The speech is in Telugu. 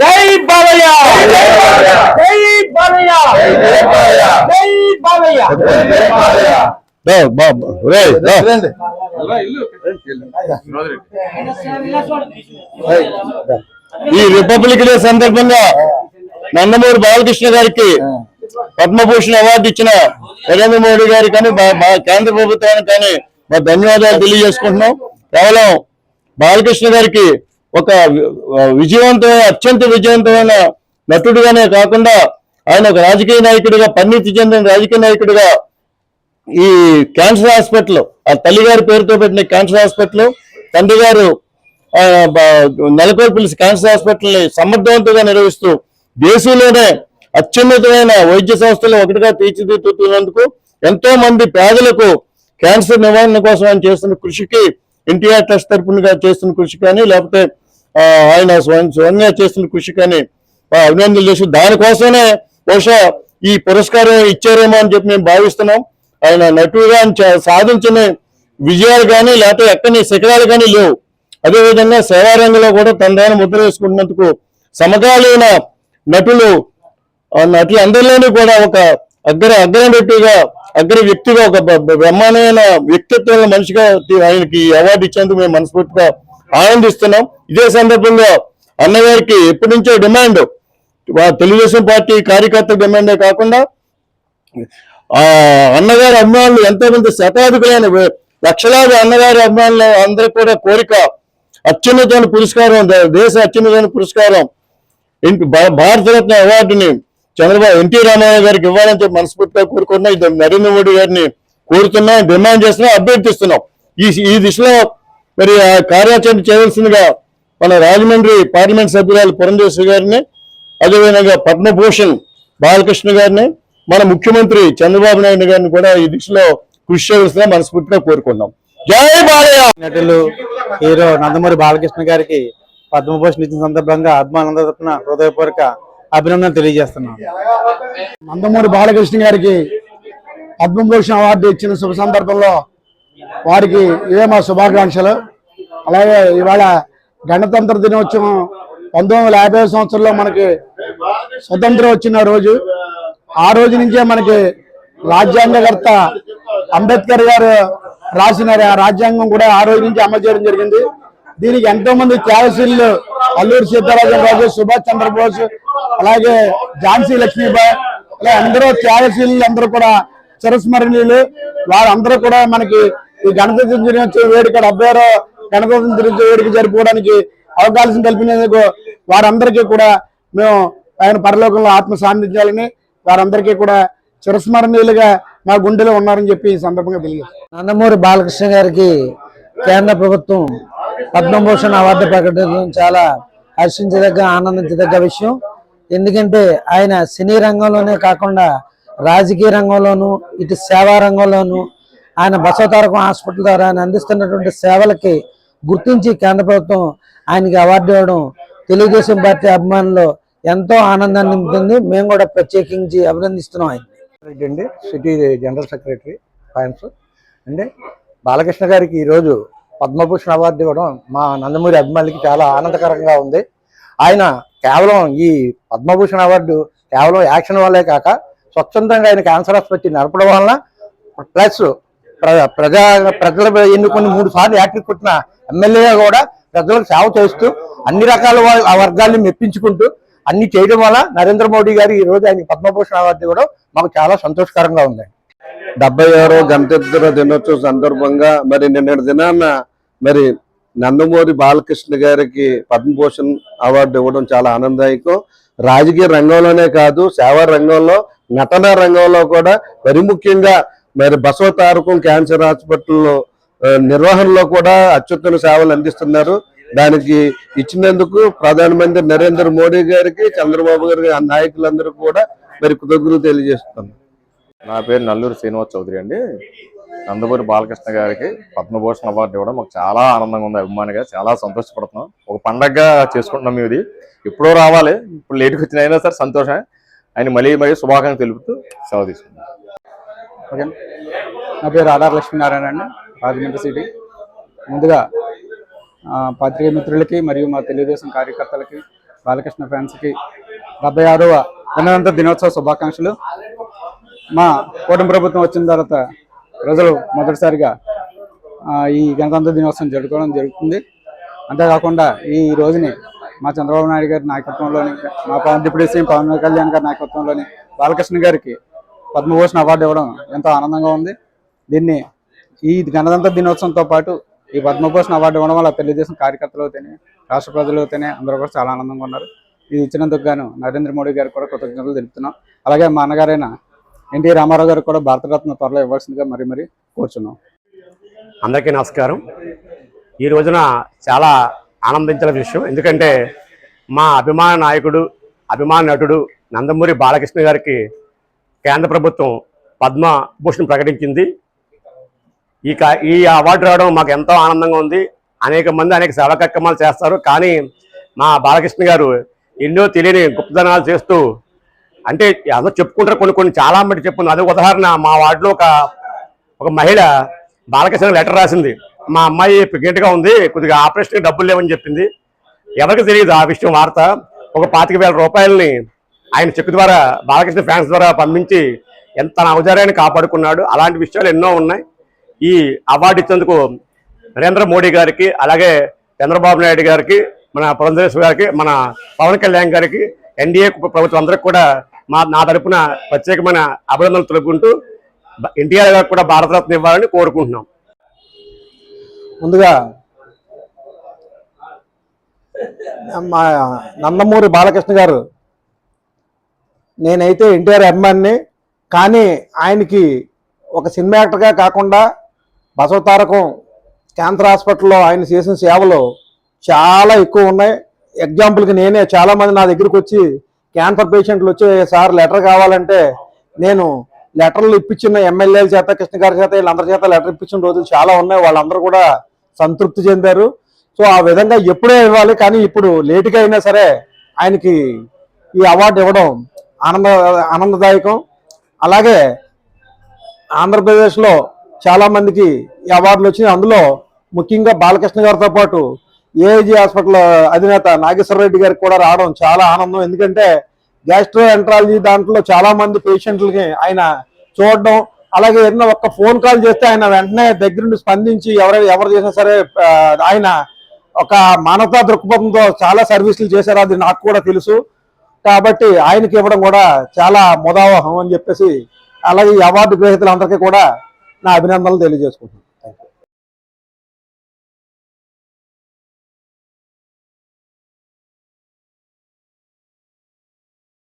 జై బాలయ్య! జై బాలయ్య! జై బాలయ్య. ఈ రిపబ్లిక్ డే సందర్భంగా నందమూరి బాలకృష్ణ గారికి పద్మభూషణ్ అవార్డు ఇచ్చిన నరేంద్ర మోడీ గారికి కానీ కేంద్ర ప్రభుత్వానికి కానీ మా ధన్యవాదాలు తెలియజేసుకుంటున్నాం. కేవలం బాలకృష్ణ గారికి ఒక విజయవంతమైన అత్యంత విజయవంతమైన నటుడుగానే కాకుండా ఆయన ఒక రాజకీయ నాయకుడిగా పరిణితి చెందిన రాజకీయ నాయకుడిగా ఈ క్యాన్సర్ హాస్పిటల్ ఆ తల్లిగారి పేరుతో పెట్టిన క్యాన్సర్ హాస్పిటల్ తండ్రి గారు ఆ, క్యాన్సర్ హాస్పిటల్ని సమర్థవంతంగా నిర్వహిస్తూ దేశంలోనే అత్యున్నతమైన వైద్య సంస్థలు ఒకటిగా తీర్చిదిద్దుతున్నందుకు ఎంతో మంది పేదలకు క్యాన్సర్ నివారణ కోసం ఆయన చేస్తున్న కృషికి ఎన్టీఆర్ ట్రస్ట్ తరపునగా చేస్తున్న కృషి కానీ లేకపోతే ఆయన స్వయం స్వయంగా చేస్తున్న కృషి కానీ అభినందనలు చేసి దానికోసమే బహుశా ఈ పురస్కారం ఇచ్చారేమో అని చెప్పి మేము భావిస్తున్నాం. ఆయన నటుడుగా సాధించిన విజయాలు కానీ లేకపోతే ఎక్కడిని శిఖరాలు కానీ లేవు. అదేవిధంగా సేవారంగంలో కూడా తనదైన ముద్ర వేసుకున్నందుకు సమకాలీన నటులు ఆ నటులు అందరిలోనూ కూడా ఒక అగ్ర అగ్ర నటుగా అగ్ర వ్యక్తిగా ఒక బ్రహ్మాండమైన వ్యక్తిత్వం మనిషిగా ఆయనకి అవార్డు ఇచ్చేందుకు మేము మనస్ఫూర్తిగా ఆనందిస్తున్నాం. ఇదే సందర్భంగా అన్నగారికి ఎప్పటి నుంచో డిమాండ్ తెలుగుదేశం పార్టీ కార్యకర్త డిమాండే కాకుండా ఆ అన్నగారి అభిమానులు ఎంతోమంది శతాధికులైన లక్షలాది అన్నగారి అభిమానులు అందరూ కూడా కోరిక అత్యున్నతమైన పురస్కారం దేశ అత్యున్నతమైన పురస్కారం భారతరత్న అవార్డుని చంద్రబాబు ఎన్టీ రామారావు గారికి ఇవ్వాలని చెప్పి మనస్ఫూర్తిగా కోరుకున్నాం ఇది నరేంద్ర మోడీ గారిని కోరుతున్నాం డిమాండ్ చేస్తున్నాం అభ్యర్థిస్తున్నాం. ఈ ఈ దిశలో మరి కార్యాచరణ చేయవలసిందిగా మన రాజమండ్రి పార్లమెంట్ సభ్యురాలు పురంధేశ్వరి గారిని అదేవిధంగా పద్మభూషణ్ బాలకృష్ణ గారిని మన ముఖ్యమంత్రి చంద్రబాబు నాయుడు గారిని కూడా ఈ దిశలో కృషి చేయవలసిందిగా మనస్ఫూర్తిగా కోరుకుందాం జై బాలయ్య! నటులు హీరో నందమూరి బాలకృష్ణ గారికి పద్మభూషణ్ ఇచ్చిన సందర్భంగా అభిమానులందరి తరపున హృదయపూర్వక అభినందన తెలియజేస్తున్నాను నందమూరి బాలకృష్ణ గారికి పద్మభూషణ్ అవార్డు ఇచ్చిన శుభ సందర్భంలో వారికి ఇవే మా శుభాకాంక్షలు. అలాగే ఇవాళ గణతంత్ర దినోత్సవం పంతొమ్మిది వందల యాభై సంవత్సరంలో మనకి స్వతంత్రం వచ్చిన రోజు. ఆ రోజు నుంచే మనకి రాజ్యాంగకర్త అంబేద్కర్ గారు రాసిన ఆ రాజ్యాంగం కూడా ఆ రోజు నుంచి అమలు చేయడం జరిగింది. దీనికి ఎంతో మంది త్యాగశీలు అల్లూరి సీతారాజన్ రాజు సుభాష్ చంద్రబోస్ అలాగే ఝాన్సీ లక్ష్మీబాయి అలా అందరూ త్యాగశీలు అందరూ కూడా చిరస్మరణీయులు. వారందరూ కూడా మనకి ఈ గణతంత్ర దినోత్సవ వేడుక డెబ్బై గణతంత్ర దినోత్సవ జరుపుకోవడానికి అవకాశం కల్పినందుకు వారందరికీ కూడా మేము ఆయన పరలోకంలో ఆత్మ సాధించాలని వారందరికీ కూడా చిరస్మరణీయులుగా మా గుండెలో ఉన్నారని చెప్పి ఈ సందర్భంగా తెలియజేస్తాను నందమూరి బాలకృష్ణ గారికి కేంద్ర ప్రభుత్వం పద్మభూషణ్ అవార్డు ప్రకటించడం చాలా హర్షించదగ్గ ఆనందించదగ్గ విషయం. ఎందుకంటే ఆయన సినీ రంగంలోనే కాకుండా రాజకీయ రంగంలోనూ ఇటు సేవా రంగంలోనూ ఆయన బసవతారకం హాస్పిటల్ ద్వారా ఆయన అందిస్తున్నటువంటి సేవలకి గుర్తించి కేంద్ర ప్రభుత్వం ఆయనకి అవార్డు ఇవ్వడం తెలుగుదేశం పార్టీ అభిమానులు ఎంతో ఆనందాన్ని నింపుతుంది మేము కూడా ప్రత్యేకించి అభినందిస్తున్నాం ఆయన అండి సిటీ జనరల్ సెక్రటరీ ఫైన్స్. అండి బాలకృష్ణ గారికి ఈరోజు పద్మభూషణ్ అవార్డు ఇవ్వడం మా నందమూరి అభిమానులకి చాలా ఆనందకరంగా ఉంది. ఆయన కేవలం ఈ పద్మభూషణ్ అవార్డు కేవలం యాక్షన్ వల్లే కాక స్వచ్ఛందంగా ఆయన క్యాన్సర్ ఆసుపత్రి నడపడం వలన ప్లస్ ప్ర- ప్రజా ప్రజలు ఎన్నుకొని మూడు సార్లు యాక్టివ్ కొట్టిన ఎమ్మెల్యే కూడా ప్రజలకు సేవ చేస్తూ అన్ని రకాల ఆ వర్గాల్ని మెప్పించుకుంటూ అన్ని చేయడం వల్ల నరేంద్ర మోడీ గారు ఈ రోజు ఆయన పద్మభూషణ్ అవార్డు కూడా మాకు చాలా సంతోషకరంగా ఉంది. డెబ్బై ఆరో గణతంత్ర దినోత్సవం సందర్భంగా మరి నిన్నటి దినాన మరి నందమూరి బాలకృష్ణ గారికి పద్మభూషణ్ అవార్డు ఇవ్వడం చాలా ఆనందదాయకం. రాజకీయ రంగంలోనే కాదు సేవా రంగంలో నటన రంగంలో కూడా మరి ముఖ్యంగా మరి బసవ తారకం క్యాన్సర్ హాస్పిటల్లో నిర్వహణలో కూడా అత్యుత్తమ సేవలు అందిస్తున్నారు. దానికి ఇచ్చినందుకు ప్రధానమంత్రి నరేంద్ర మోడీ గారికి చంద్రబాబు గారికి ఆ నాయకులందరూ కూడా మరి కృతజ్ఞతలు తెలియజేస్తున్నారు నా పేరు నల్లూరు శ్రీనివాస్ చౌదరి అండి. నందమూరి బాలకృష్ణ గారికి పద్మభూషణ్ అవార్డు ఇవ్వడం మాకు చాలా ఆనందంగా ఉంది అభిమానిగా చాలా సంతోషపడుతున్నాం. ఒక పండగగా చేసుకుంటున్నాం ఇది. ఎప్పుడో రావాలి ఇప్పుడు లేట్కి వచ్చిన అయినా సరే సంతోషమే. ఆయన మళ్ళీ మళ్ళీ శుభాకాంక్షలు తెలుపుతూ సెలవు తీసుకుంటాం ఓకే. నా పేరు ఆధార్ లక్ష్మీనారాయణ అండి. రాజమండ్రి సిటీ. ముందుగా ఆ, పాత్రికేయ మిత్రులకి మరియు మా తెలుగుదేశం కార్యకర్తలకి బాలకృష్ణ ఫ్యాన్స్కి డెబ్బై ఆరవ గణతంత్ర దినోత్సవ శుభాకాంక్షలు. మా కూటమి ప్రభుత్వం వచ్చిన తర్వాత ప్రజలు మొదటిసారిగా ఈ గణతంత్ర దినోత్సవం జరుపుకోవడం జరుగుతుంది. అంతేకాకుండా ఈ రోజుని మా చంద్రబాబు నాయుడు గారి నాయకత్వంలోని మా పవన్ డిప్యూటీ సీఎం పవన్ కళ్యాణ్ గారి నాయకత్వంలోని బాలకృష్ణ గారికి పద్మభూషణ్ అవార్డు ఇవ్వడం ఎంతో ఆనందంగా ఉంది. దీన్ని ఈ గణతంత్ర దినోత్సవంతో పాటు ఈ పద్మభూషణ్ అవార్డు ఇవ్వడం వల్ల తెలుగుదేశం కార్యకర్తలు అయితేనే రాష్ట్ర ప్రజలు అయితేనే అందరూ కూడా చాలా ఆనందంగా ఉన్నారు. ఇది ఇచ్చినందుకు గాను నరేంద్ర మోడీ గారికి కూడా కృతజ్ఞతలు తెలుపుతున్నాం. అలాగే మా అన్నగారైన ఎన్టీ రామారావు గారికి కూడా భారతరత్న త్వరలో ఇవ్వాల్సిందిగా మరీ మరీ కోరుచున్నాం. అందరికీ నమస్కారం. ఈ రోజున చాలా ఆనందించిన విషయం ఎందుకంటే మా అభిమాన నాయకుడు అభిమాన నటుడు నందమూరి బాలకృష్ణ గారికి కేంద్ర ప్రభుత్వం పద్మభూషణ్ ప్రకటించింది. ఈ ఈ అవార్డు రావడం మాకు ఎంతో ఆనందంగా ఉంది. అనేక మంది అనేక సేవా కార్యక్రమాలు చేస్తారు. కానీ మా బాలకృష్ణ గారు ఎన్నో తెలియని గుప్తదనాలు చేస్తూ అంటే అందరూ చెప్పుకుంటారు కొన్ని కొన్ని చాలా మంది చెప్పుకుంది అదే ఉదాహరణ మా వార్డులో ఒక ఒక మహిళ బాలకృష్ణ లెటర్ రాసింది. మా అమ్మాయి ప్రెగ్నెంట్గా ఉంది కొద్దిగా ఆపరేషన్కి డబ్బులు లేవని చెప్పింది. ఎవరికి తెలియదు ఆ విషయం వార్త. ఒక పాతిక వేల రూపాయలని ఆయన చెక్ ద్వారా బాలకృష్ణ ఫ్యాన్స్ ద్వారా పంపించి ఎంత తన ఔదార్యాన్ని కాపాడుకున్నాడు. అలాంటి విషయాలు ఎన్నో ఉన్నాయి. ఈ అవార్డు ఇచ్చేందుకు నరేంద్ర మోడీ గారికి అలాగే చంద్రబాబు నాయుడు గారికి మన పురంధరేశ్వర గారికి మన పవన్ కళ్యాణ్ గారికి ఎన్డీఏ ప్రభుత్వం అందరికి కూడా మా నా తరపున ప్రత్యేకమైన అభినందనలు తెలుపుకుంటూ ఎన్టీఆర్ గారికి కూడా భారతరత్న ఇవ్వాలని కోరుకుంటున్నాం. ముందుగా మా నందమూరి బాలకృష్ణ గారు నేనైతే ఎన్టీఆర్ అభిమాన్ని కానీ ఆయనకి ఒక సినిమా యాక్టర్గా కాకుండా బసవతారకం క్యాన్సర్ హాస్పిటల్లో ఆయన చేసిన సేవలు చాలా ఎక్కువ ఉన్నాయి. ఎగ్జాంపుల్కి నేనే చాలామంది నా దగ్గరికి వచ్చి క్యాన్సర్ పేషెంట్లు వచ్చి సార్ లెటర్ కావాలంటే నేను లెటర్లు ఇప్పించిన ఎమ్మెల్యేల చేత కృష్ణ గారి చేత వీళ్ళందరి చేత లెటర్ ఇప్పించిన రోజులు చాలా ఉన్నాయి. వాళ్ళందరూ కూడా సంతృప్తి చెందారు. సో ఆ విధంగా ఎప్పుడే ఇవ్వాలి. కానీ ఇప్పుడు లేటుగా అయినా సరే ఆయనకి ఈ అవార్డు ఇవ్వడం ఆనంద ఆనందదాయకం. అలాగే ఆంధ్రప్రదేశ్లో చాలా మందికి ఈ అవార్డులు వచ్చినాయి. అందులో ముఖ్యంగా బాలకృష్ణ గారితో పాటు ఏఐజీ హాస్పిటల్ అధినేత నాగేశ్వర రెడ్డి గారికి కూడా రావడం చాలా ఆనందం. ఎందుకంటే గ్యాస్ట్రో ఎంట్రాలజీ దాంట్లో చాలా మంది పేషెంట్లకి ఆయన చూడడం అలాగే ఏదైనా ఒక్క ఫోన్ కాల్ చేస్తే ఆయన వెంటనే దగ్గరుండి స్పందించి ఎవరు ఎవరు చేసినా సరే ఆయన ఒక మానవతా దృక్పథంతో చాలా సర్వీసులు చేశారు. అది నాకు కూడా తెలుసు. కాబట్టి ఆయనకి ఇవ్వడం కూడా చాలా ముదావహం అని చెప్పేసి అలాగే ఈ అవార్డు గ్రహీతలందరికీ కూడా నా అభినందనలు తెలియజేసుకుంటున్నాను.